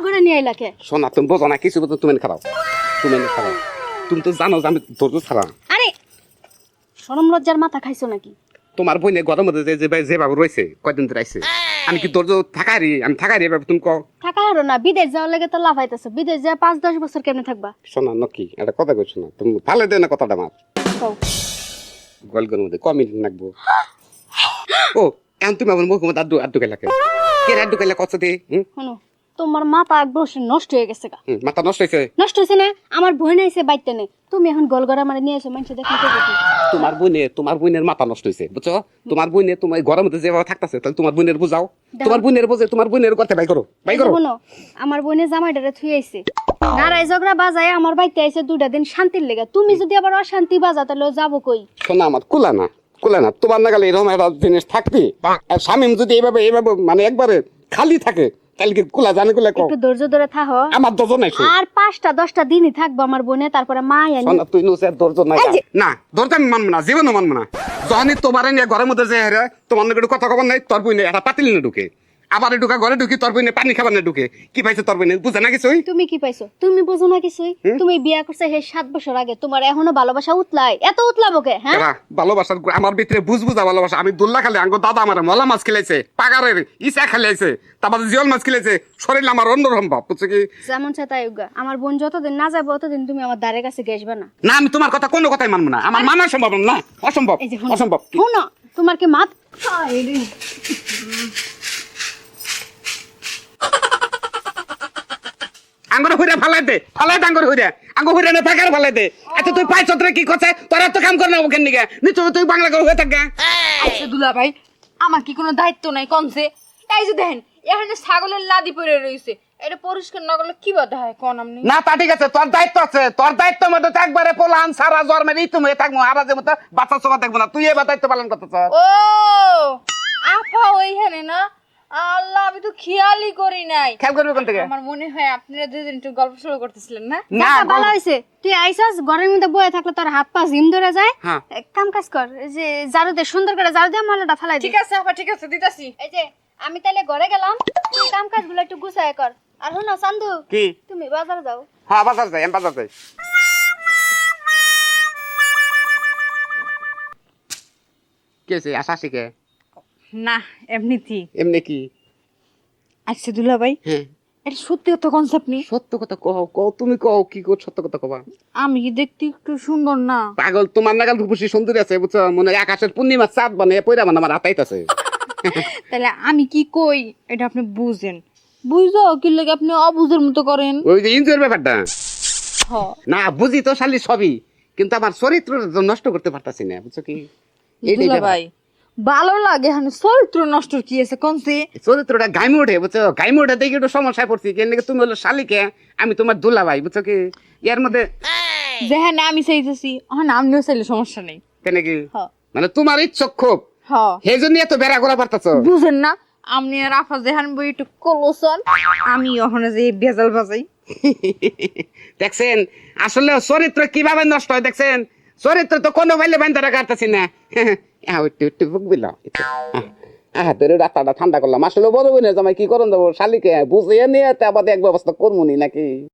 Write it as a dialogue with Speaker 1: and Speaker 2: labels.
Speaker 1: ঘরে নিয়ে আইলাকে
Speaker 2: শোনা তুমি বোঝো না কিছু বোঝো তুমি খারাপ তুমি খারাপ তুমি তো জানো যে আমি ধৈর্য ছাড়া।
Speaker 1: আরে সরম লজ্জার মাথা খাইছো নাকি?
Speaker 2: তোমার বইনে গরম মধ্যে যে যে- যেভাবে রয়েছে কয়দিন ধরে আইছে? আমি কি ধৈর্য থাকারি? আমি থাকারি এভাবে তুমি কও?
Speaker 1: থাকা হারো না বিদেশ যাওয়ার লাগে তো লাফাইতেছো বিদেশ যা পাঁচ দশ বছর কেমনে থাকবা?
Speaker 2: শোনা নকি একটা কথা কইছো না। তুমি ভালো দেয় না কথাটা আমার।
Speaker 1: কও।
Speaker 2: গল্পের মধ্যে কমিট নাকবো ও এখন তুমি আমার মুখ মধ্যে আড্ডু আড্ডু গেলা কে? আড্ডু গেলা কত দে হুম?
Speaker 1: শোনো তোমার মাথা একদম নষ্ট হয়ে গেছে গা।
Speaker 2: মাথা নষ্ট হয়েছে?
Speaker 1: নষ্ট হয়েছে না? আমার বোন আইছে বাইতে নেই তুমি এখন গলগড়া মানে নিয়ে এসো মানুষ দেখি কে দেখি
Speaker 2: তোমার বোনে তোমার বোনের মাথা নষ্ট হয়েছে বুঝছ? তোমার বোনে তোমার ঘরের মধ্যে যেভাবে থাকতেছে তাহলে তোমার বোনের বুঝাও। তোমার বোনের বুঝে তোমার বোনের কথা বাই করো বাই করো।
Speaker 1: শোনো আমার বোনে জামাইটারে থুই আইছে। নারাই ঝগড়া বাজায় আমার বাইতে আইছে দুটা দিন শান্তির লেগে। তুমি যদি আবার অশান্তি বাজা তাহলে যাব কই?
Speaker 2: শোনা আমার কুলা না কুলা না। তোমার নাগালে এরকম একটা জিনিস থাকবে স্বামী যদি এইভাবে এইভাবে মানে একবারে খালি থাকে তাহলে কি কুলা জানে কুলা কও।
Speaker 1: একটু ধৈর্য ধরে থাকো
Speaker 2: আমার দরজা নাই।
Speaker 1: আর পাঁচটা দশটা দিনই থাকব আমার বোনে তারপরে মা আনি
Speaker 2: শোনা তুই নুসে ধৈর্য নাই না দরজা আমি মানবো না জীবনও মানব না। যখনই তোমার নিয়ে ঘরের মধ্যে যে হেরে তোমার নাকি কথা কবার নাই তোর বইনে এটা পাতিল না ঢুকে। আবার ঢুকা ঘরে ঢুকি তোর বইনে পানি খাবার না ঢুকে। কি পাইছে তোর বইনে? বুঝে না কিছুই?
Speaker 1: তুমি কি পাইছো? তুমি বোঝো না কিছুই? তুমি বিয়া করছে হে সাত বছর আগে তোমার এখনও ভালোবাসা উতলাই। এত উতলাবো কে হ্যাঁ?
Speaker 2: ভালোবাসার আমার ভিতরে বুঝ বুঝা ভালোবাসা। আমি দুল্লা খালে আঙ্গ দাদা আমার মলা মাছ খেলাইছে পাগারের ইসা খেলাইছে তারপর জিওল মাছ খেলাইছে শরীর আমার অন্যরকম ভাব বুঝছ কি?
Speaker 1: যেমন চা তাই। আমার বোন যতদিন না যাব ততদিন তুমি আমার দ্বারের কাছে গেছবা না।
Speaker 2: না আমি তোমার কথা কোনো কথাই মানবো না। আমার মানা সম্ভব না অসম্ভব। অসম্ভব।
Speaker 1: শুনো তোমার কি মাত?
Speaker 2: আঙ্গুর হইরা ফালাই দে ফালাই দে আঙ্গুর হইরা। আঙ্গুর হইরা না ফাঁকার ফালাই দে। আচ্ছা তুই পাই চত্রে কি করছে? তোরা তো কাম কর না ওখান নিকে নিশ্চয় তুই বাংলা করে হয়ে থাকে
Speaker 3: আচ্ছা দুলা ভাই আমার কি কোনো দায়িত্ব নাই কনসে এই যে দেখেন এখানে ছাগলের লাদি পড়ে রয়েছে। এটা পরিষ্কার না করলে কি বাধা হয় কোন আপনি?
Speaker 2: না তা ঠিক আছে তোর দায়িত্ব আছে। তোর দায়িত্ব মধ্যে তো একবারে পোলান সারা জ্বর মেরে তুমি থাকব আর যে মতো বাচ্চা সবা দেখব না। তুই এবার দায়িত্ব পালন করতে চাস।
Speaker 3: ও! আফা ওইখানে না আল্লাহ আমি তো খেয়ালই করি নাই।
Speaker 2: খেয়াল করবি কোন থেকে?
Speaker 3: আমার মনে হয় আপনারা দুদিন একটু গল্প শুরু করতেছিলেন না?
Speaker 2: না
Speaker 1: ভালো হয়েছে। তুই আইসাস ঘরের মধ্যে বয়ে থাকলে তোর হাত পা জিম ধরে যায়।
Speaker 2: হ্যাঁ।
Speaker 1: এক কাম কাজ কর যে জারু দে সুন্দর করে জারু দিয়ে মালাটা ফালাই দে।
Speaker 3: ঠিক আছে আপা ঠিক আছে দিতাছি।
Speaker 1: এই যে আমি তাহলে ঘরে গেলাম তুই কাম কাজগুলো একটু গুছায় কর। আর শোনো চান্দু
Speaker 2: কি?
Speaker 1: তুমি বাজারে যাও।
Speaker 2: হ্যাঁ বাজার যাই আমি বাজার যাই। কে আছে আশা শিখে
Speaker 3: না এমনিতেই
Speaker 2: এমনি কি?
Speaker 3: আচ্ছা দুলা ভাই
Speaker 2: হ্যাঁ।
Speaker 3: এটা সত্যি কথা কনসে আপনি
Speaker 2: সত্য কথা কও কও তুমি কও কি কো সত্য কথা কবা?
Speaker 3: আমি কি দেখতে একটু সুন্দর না?
Speaker 2: পাগল তোমার নাগাল রূপসী সুন্দরী আছে বুঝছ? মনে হয় আকাশের পূর্ণিমা চাঁদ বানে পয়রা মানে আমার
Speaker 3: তাহলে আমি কি কই? এটা আপনি বুঝেন। বুঝো কি লাগে আপনি অবুঝের মতো করেন।
Speaker 2: ওই যে ইনজয়ের ব্যাপারটা? না বুঝি তো শালি সবই কিন্তু আমার চরিত্র নষ্ট করতে পারতাছি না বুঝছ কি? ব্যাপার।
Speaker 3: ভাই ভালো লাগে এখানে চরিত্র নষ্ট কি আছে কনসে
Speaker 2: চরিত্রটা গাইমে ওঠে বুঝছ? গাইমে ওঠে দেখে একটু সমস্যায় পড়ছি কেন তুমি হলো শালিকে আমি তোমার দুলা ভাই বুঝছ কি? এর মধ্যে
Speaker 3: যেখানে আমি চাইতেছি। হ্যাঁ আপনিও চাইলে সমস্যা নেই।
Speaker 2: কেন কি মানে তোমার ইচ্ছক খুব। সেই জন্য এত বেড়া করা পারতাছ।
Speaker 3: বুঝেন না আপনি আর আফা যেখান বই একটু কলসন আমি ওখানে যে বেজাল বাজাই।
Speaker 2: দেখছেন আসলে চরিত্র কীভাবে নষ্ট হয় দেখছেন? চরিত্র তো কোনো বাইলে বাইন্দা পারতাছি না। একটু একটু বুকবিল হ্যাঁ তোর রাস্তাটা ঠান্ডা করলাম আসলে বড় বোনের জামাই কি করুন যাব শালিকে বুঝিয়ে নিয়ে আবার এক ব্যবস্থা করব নাকি?